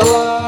যাওয়া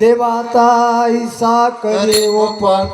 देवाता ऐसा करे उपकार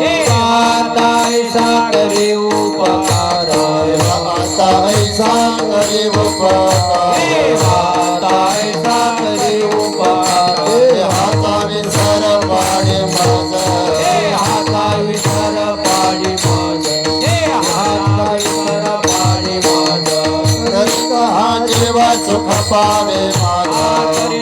देवाता ऐसा करे उपकार देवाता ऐसा करे उपकार देवाता ऐसा करे उपकार हाता विसर पाडे माझा हाता विसर पाडे माझा हाता विसर पाडे माझा रक्त हा जीवा सुख पावे माझा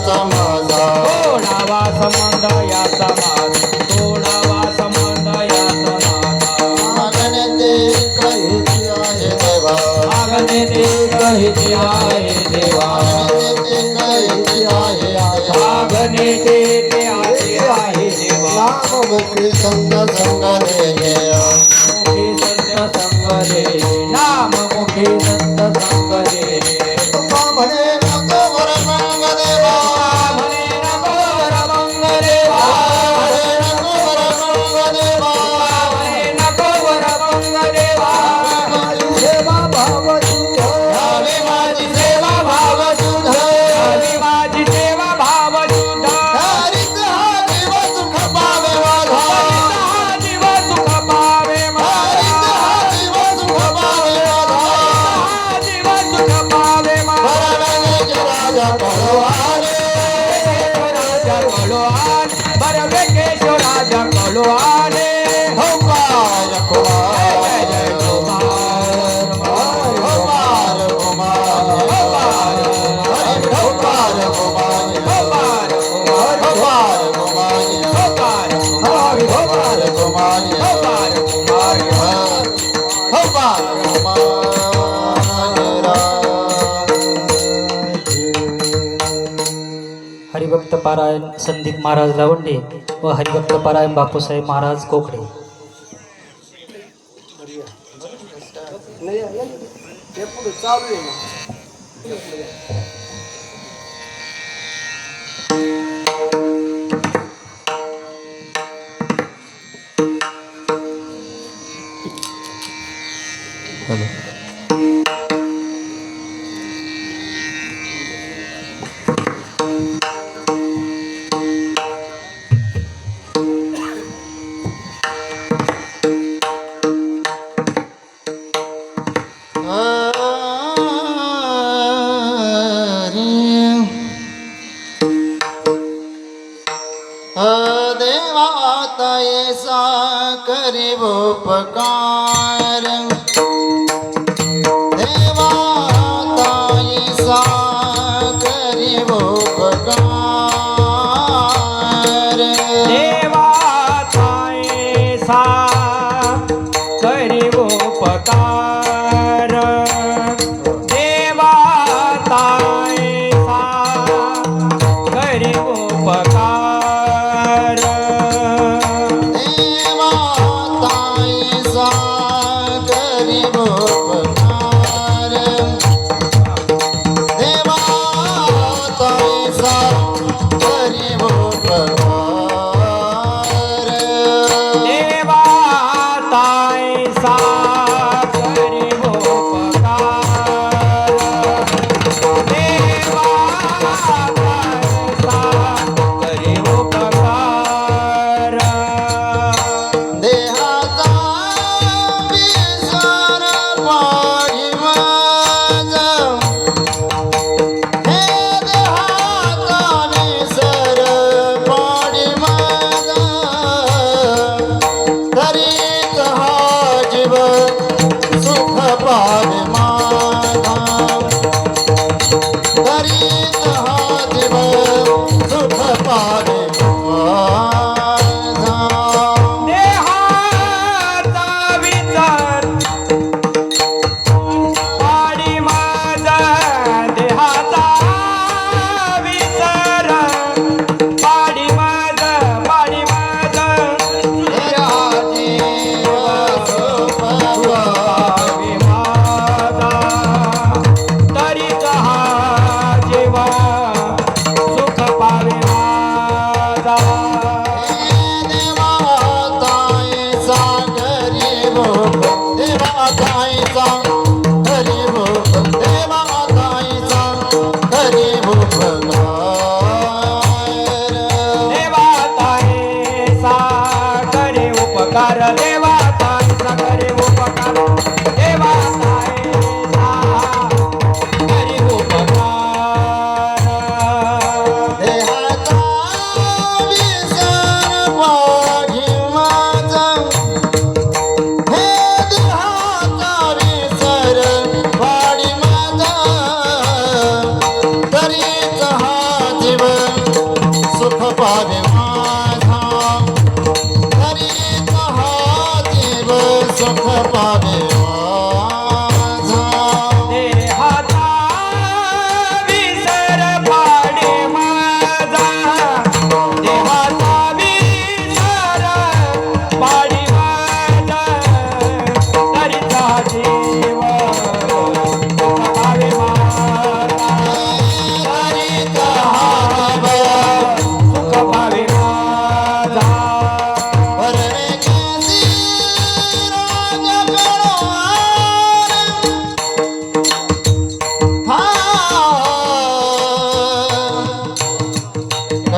याचा माझा. हो डावा संबंध याचा माझा. पारायण संदीप महाराज लावंडे व हरिभक्त पारायण बापूसाहेब महाराज कोकडे.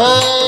হ্যাঁ